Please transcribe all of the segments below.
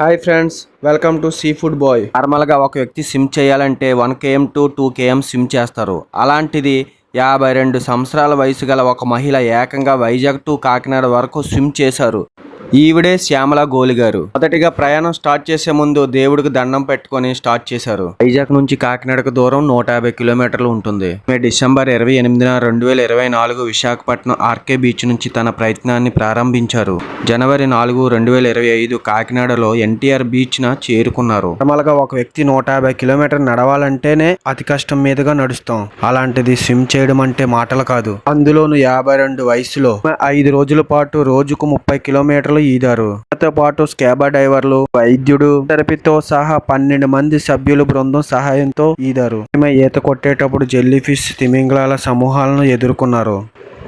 Hi friends welcome to sea food boy. నార్మల్గా ఒక వ్యక్తి సిమ్ చేయాలంటే one KM to two KM swim చేస్తారు. అలాంటిది యాభై రెండు సంవత్సరాల వయసు గల ఒక మహిళ ఏకంగా వైజాగ్ టు కాకినాడ వరకు స్విమ్ చేశారు. ఈవిడే శ్యామల గోలి గారు. మొదటిగా ప్రయాణం స్టార్ట్ చేసే ముందు దేవుడికి దండం పెట్టుకొని స్టార్ట్ చేశారు. వైజాగ్ నుంచి కాకినాడకు దూరం నూట యాభై కిలోమీటర్లు ఉంటుంది. మే డిసెంబర్ ఇరవై ఎనిమిదిన రెండు వేల ఇరవై నాలుగు విశాఖపట్నం ఆర్కే బీచ్ నుంచి తన ప్రయత్నాన్ని ప్రారంభించారు. జనవరి నాలుగు రెండు వేల ఇరవై ఐదు కాకినాడలో ఎన్టీఆర్ బీచ్ న చేరుకున్నారు. నార్మల్గా ఒక వ్యక్తి నూట యాభై కిలోమీటర్ నడవాలంటేనే అతి కష్టం మీదుగా నడుస్తాం. అలాంటిది స్విమ్ చేయడం అంటే మాటలు కాదు. అందులోను యాభై రెండు వయసులో ఐదు రోజుల పాటు రోజుకు ముప్పై కిలోమీటర్లు ఈదారు. దాంతో పాటు స్కాబా డైవర్లు వైద్యుడు థెరపీతో సహా పన్నెండు మంది సభ్యుల బృందం సహాయంతో ఈదారు. ఈమె ఈత కొట్టేటప్పుడు జెల్లీ ఫిష్ తిమింగ్లాల సమూహాలను ఎదుర్కొన్నారు.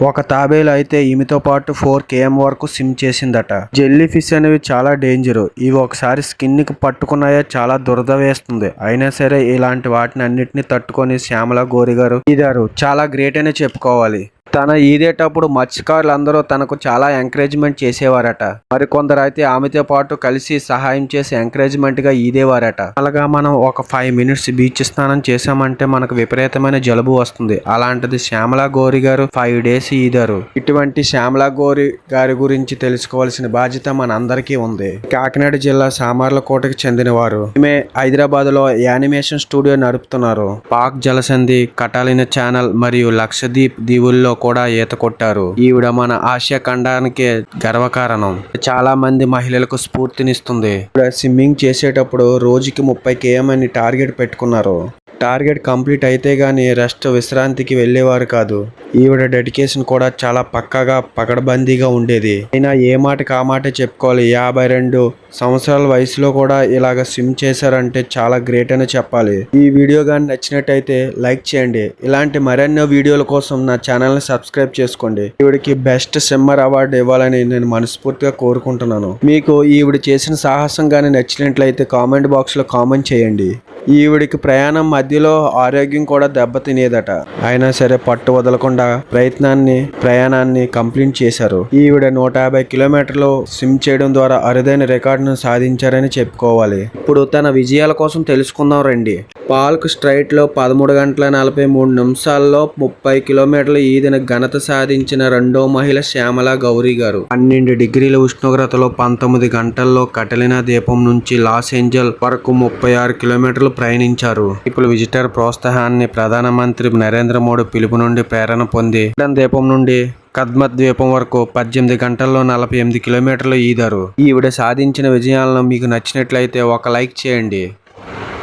ఒక తాబేలు అయితే ఈమెతో పాటు ఫోర్ కేఎం వరకు సిమ్ చేసిందట. జెల్లీ ఫిష్ అనేవి చాలా డేంజర్. ఇవి ఒకసారి స్కిన్కి పట్టుకున్నాయో చాలా దురద వేస్తుంది. అయినా సరే ఇలాంటి వాటిని అన్నిటిని తట్టుకొని శ్యామల గోరి గారు ఈదారు చాలా గ్రేట్ అనే చెప్పుకోవాలి. తన ఈదేటప్పుడు మత్స్యకారులు అందరూ తనకు చాలా ఎంకరేజ్మెంట్ చేసేవారట. మరి కొందరు అయితే ఆమెతో పాటు కలిసి సహాయం చేసి ఎంకరేజ్మెంట్గా ఈదేవారట. అలాగా మనం ఒక ఫైవ్ మినిట్స్ బీచ్ స్నానం చేసామంటే మనకు విపరీతమైన జలుబు వస్తుంది. అలాంటిది శ్యామలా గోరి గారు ఫైవ్ డేస్ ఈదారు. ఇటువంటి శ్యామలా గోరి గారి గురించి తెలుసుకోవాల్సిన బాధ్యత మన అందరికీ ఉంది. కాకినాడ జిల్లా సామర్లకోటకి చెందినవారు. ఈమె హైదరాబాద్లో యానిమేషన్ స్టూడియో నడుపుతున్నారు. పాక్ జలసంధి కటాలిన ఛానల్ మరియు లక్షద్వీప్ దీవుల్లో కూడా ఈత కొట్టారు. ఈవిడ మన ఆసియా ఖండానికి గర్వకారణం. చాలా మంది మహిళలకు స్ఫూర్తినిస్తుంది. స్విమ్మింగ్ చేసేటప్పుడు రోజుకి ముప్పై కేఎం అని టార్గెట్ పెట్టుకున్నారు. టార్గెట్ కంప్లీట్ అయితే కానీ రెస్ట్ విశ్రాంతికి వెళ్ళేవారు కాదు. ఈవిడ డెడికేషన్ కూడా చాలా పక్కగా పకడబందీగా ఉండేది. అయినా ఏ మాటకి ఆ మాటే చెప్పుకోవాలి? యాభై రెండు సంవత్సరాల వయసులో కూడా ఇలాగ స్విమ్ చేశారంటే చాలా గ్రేట్ అని చెప్పాలి. ఈ వీడియో కానీ నచ్చినట్టయితే లైక్ చేయండి. ఇలాంటి మరెన్నో వీడియోల కోసం నా ఛానల్ని సబ్స్క్రైబ్ చేసుకోండి. ఈవిడికి బెస్ట్ సిమ్మర్ అవార్డు ఇవ్వాలని నేను మనస్ఫూర్తిగా కోరుకుంటున్నాను. మీకు ఈవిడ చేసిన సాహసం కానీ నచ్చినట్లయితే కామెంట్ బాక్స్లో కామెంట్ చేయండి. ఈవిడికి ప్రయాణం మధ్యలో ఆరోగ్యం కూడా దెబ్బతినేదట. అయినా సరే పట్టు వదలకుండా ప్రయత్నాన్ని ప్రయాణాన్ని కంప్లీట్ చేశారు. ఈవిడ నూట యాభై కిలోమీటర్లు స్విమ్ చేయడం ద్వారా అరుదైన రికార్డును సాధించారని చెప్పుకోవాలి. ఇప్పుడు తన విజయాల కోసం తెలుసుకుందాం రండి. పాల్క్ స్ట్రైట్లో పదమూడు గంటల నలభై మూడు నిమిషాల్లో ముప్పై కిలోమీటర్ల ఈదిన ఘనత సాధించిన రెండో మహిళ శ్యామల గౌరీ గారు. పన్నెండు డిగ్రీల ఉష్ణోగ్రతలో పంతొమ్మిది గంటల్లో కటలినా దీపం నుంచి లాస్ ఏంజల్ వరకు ముప్పై ఆరు కిలోమీటర్లు ప్రయాణించారు. ఇప్పుడు విజిటర్ ప్రోత్సాహాన్ని ప్రధానమంత్రి నరేంద్ర మోడీ పిలుపు నుండి ప్రేరణ పొంది ద్వీపం దీపం నుండి కద్మత్ ద్వీపం వరకు పద్దెనిమిది గంటల్లో నలభై ఎనిమిది కిలోమీటర్లు ఈదారు. ఈవిడ సాధించిన విజయాలను మీకు నచ్చినట్లయితే ఒక లైక్ చేయండి.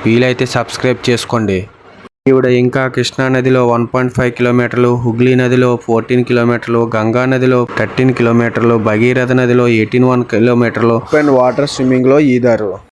వీలైతే సబ్స్క్రైబ్ చేసుకోండి. ఈవిడ ఇంకా కృష్ణా నదిలో వన్ పాయింట్ ఫైవ్ కిలోమీటర్లు హుగ్లీ నదిలో ఫోర్టీన్ కిలోమీటర్లు గంగా నదిలో థర్టీన్ కిలోమీటర్లు భగీరథ నదిలో ఎయిటీన్ వన్ కిలోమీటర్లు. ఓపెన్ వాటర్ స్విమ్మింగ్లో ఈదారు.